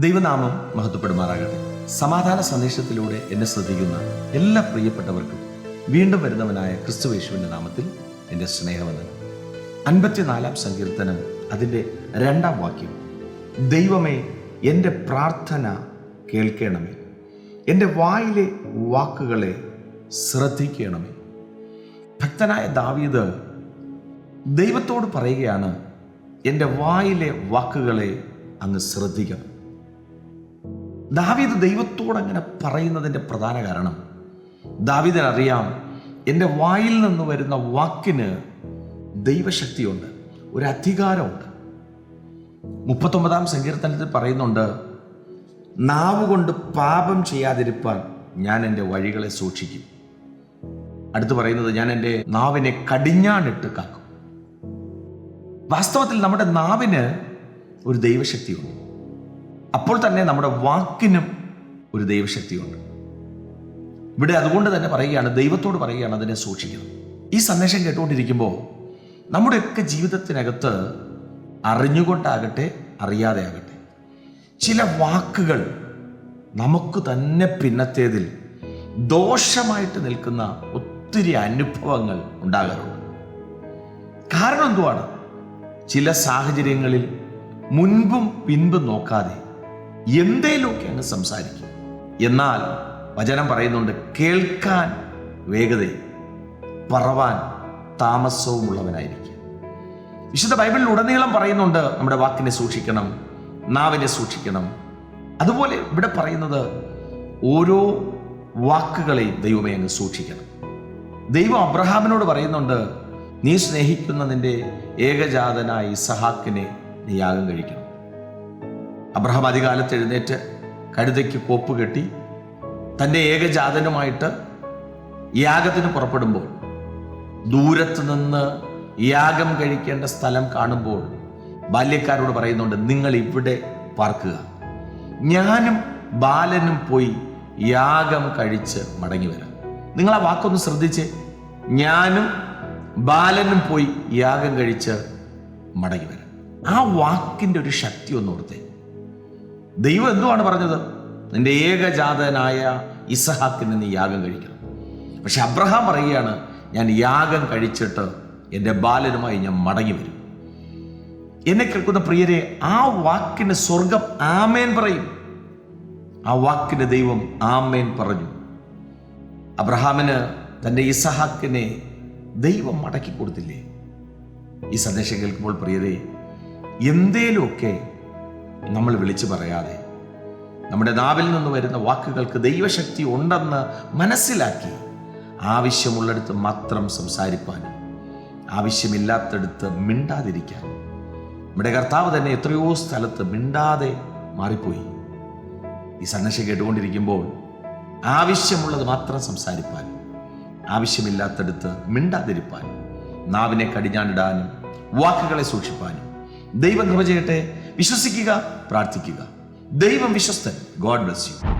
ദൈവനാമം മഹത്വപ്പെടുമാറാകട്ടെ. സമാധാന സന്ദേശത്തിലൂടെ എന്നെ ശ്രദ്ധിക്കുന്ന എല്ലാ പ്രിയപ്പെട്ടവർക്കും വീണ്ടും വരുന്നവനായ ക്രിസ്തുവേശുവിന്റെ നാമത്തിൽ എന്റെ സ്നേഹവന്ദനം. അൻപത്തിനാലാം സങ്കീർത്തനം അതിന്റെ രണ്ടാം വാക്യം. ദൈവമേ എന്റെ പ്രാർത്ഥന കേൾക്കണമേ. എന്റെ വായിലെ വാക്കുകളെ ശ്രദ്ധിക്കണമേ. ഭക്തനായ ദാവീദ് ദൈവത്തോട് പറയുകയാണ് എന്റെ വായിലെ വാക്കുകളെ അങ്ങ് ശ്രദ്ധിക്കണം. ദാവീദ് ദൈവത്തോട് അങ്ങനെ പറയുന്നതിന്റെ പ്രധാന കാരണം ദാവീദിനറിയാം എന്റെ വായിൽ നിന്ന് വരുന്ന വാക്കിന് ദൈവശക്തിയുണ്ട് ഒരു അധികാരമുണ്ട്. മുപ്പത്തൊമ്പതാം സങ്കീർത്തനത്തിൽ പറയുന്നുണ്ട് നാവ് കൊണ്ട് പാപം ചെയ്യാതിരിപ്പാൻ ഞാൻ എന്റെ വഴികളെ സൂക്ഷിക്കും. അടുത്ത് പറയുന്നത് ഞാൻ എന്റെ നാവിനെ കടിഞ്ഞാണിട്ട് കാക്കും. വാസ്തവത്തിൽ നമ്മുടെ നാവിന് ഒരു ദൈവശക്തിയുണ്ട്. അപ്പോൾ തന്നെ നമ്മുടെ വാക്കിനും ഒരു ദൈവശക്തിയുണ്ട്. ഇവിടെ അതുകൊണ്ട് തന്നെ പറയുകയാണ് ദൈവത്തോട് പറയുകയാണ് അതിനെ സൂക്ഷിക്കുന്നത്. ഈ സന്ദേശം കേട്ടുകൊണ്ടിരിക്കുമ്പോൾ നമ്മുടെയൊക്കെ ജീവിതത്തിനകത്ത് അറിഞ്ഞുകൊണ്ടാകട്ടെ അറിയാതെ ആകട്ടെ ചില വാക്കുകൾ നമുക്ക് തന്നെ പിന്നത്തേതിൽ ദോഷമായിട്ട് നിൽക്കുന്ന ഒത്തിരി അനുഭവങ്ങൾ ഉണ്ടാകാറുണ്ട്. കാരണം എന്തുവാണ്? ചില സാഹചര്യങ്ങളിൽ മുൻപും പിൻപും നോക്കാതെ എന്തേലുമൊക്കെ അങ്ങ് സംസാരിക്കും. എന്നാൽ വചനം പറയുന്നുണ്ട് കേൾക്കാൻ വേഗതയും പറവാൻ താമസവും ഉള്ളവനായിരിക്കും വിശുദ്ധ ബൈബിളിൽ ഉടനീളം പറയുന്നുണ്ട് നമ്മുടെ വാക്കിനെ സൂക്ഷിക്കണം നാവിനെ സൂക്ഷിക്കണം. അതുപോലെ ഇവിടെ പറയുന്നത് ഓരോ വാക്കുകളെയും ദൈവമേ അങ്ങ് സൂക്ഷിക്കണം. ദൈവം അബ്രഹാമിനോട് പറയുന്നുണ്ട് നീ സ്നേഹിക്കുന്ന നിന്റെ ഏകജാതനായ സഹാക്കിനെ നീ യാഗം കഴിക്കണം. അബ്രഹാം അധികാലത്ത് എഴുന്നേറ്റ് കഴുതയ്ക്ക് കോപ്പ് കെട്ടി തന്റെ ഏകജാതനുമായിട്ട് യാഗത്തിന് പുറപ്പെടുമ്പോൾ ദൂരത്ത് നിന്ന് യാഗം കഴിക്കേണ്ട സ്ഥലം കാണുമ്പോൾ ബാല്യക്കാരോട് പറയുന്നുണ്ട് നിങ്ങൾ ഇവിടെ പാർക്കുക. ഞാനും ബാലനും പോയി യാഗം കഴിച്ച് മടങ്ങി വരാം. നിങ്ങൾ ആ വാക്കൊന്ന് ശ്രദ്ധിച്ച് ഞാനും ബാലനും പോയി യാഗം കഴിച്ച് മടങ്ങി വരാം. ആ വാക്കിന്റെ ഒരു ശക്തി ഒന്ന് ഓർത്തേ. ദൈവം എന്തുവാണ് പറഞ്ഞത്? നിന്റെ ഏകജാതനായ ഇസഹാക്കിന് നീ യാഗം കഴിക്കണം. പക്ഷെ അബ്രഹാം പറയുകയാണ് ഞാൻ യാഗം കഴിച്ചിട്ട് എന്റെ ബാലനുമായി ഞാൻ മടങ്ങി വരും. എന്നെ കേൾക്കുന്ന പ്രിയരെ ആ വാക്കിന് സ്വർഗം ആമേൻ പറയും. ആ വാക്കിന് ദൈവം ആമേൻ പറഞ്ഞു. അബ്രഹാമിന് തന്റെ ഇസഹാക്കിനെ ദൈവം മടക്കി കൊടുത്തില്ലേ? ഈ സന്ദേശം കേൾക്കുമ്പോൾ പ്രിയരെ എന്തേലുമൊക്കെ നമ്മൾ വിളിച്ചു പറയാതെ നമ്മുടെ നാവിൽ നിന്ന് വരുന്ന വാക്കുകൾക്ക് ദൈവശക്തി ഉണ്ടെന്ന് മനസ്സിലാക്കി ആവശ്യമുള്ളിടത്ത് മാത്രം സംസാരിപ്പാനും ആവശ്യമില്ലാത്തടുത്ത് മിണ്ടാതിരിക്കാൻ. നമ്മുടെ കർത്താവ് തന്നെ എത്രയോ സ്ഥലത്ത് മിണ്ടാതെ മാറിപ്പോയി. ഈ സന്ദേശം കേട്ടുകൊണ്ടിരിക്കുമ്പോൾ ആവശ്യമുള്ളത് മാത്രം സംസാരിപ്പാൻ ആവശ്യമില്ലാത്തടുത്ത് മിണ്ടാതിരിപ്പാൻ നാവിനെ കടിഞ്ഞാണിടാനും വാക്കുകളെ സൂക്ഷിപ്പാനും ദൈവം കൃപ ചെയ്യട്ടെ വിശ്വസിക്കുക പ്രാർത്ഥിക്കുക. ദൈവം വിശ്വസ്തൻ. God bless you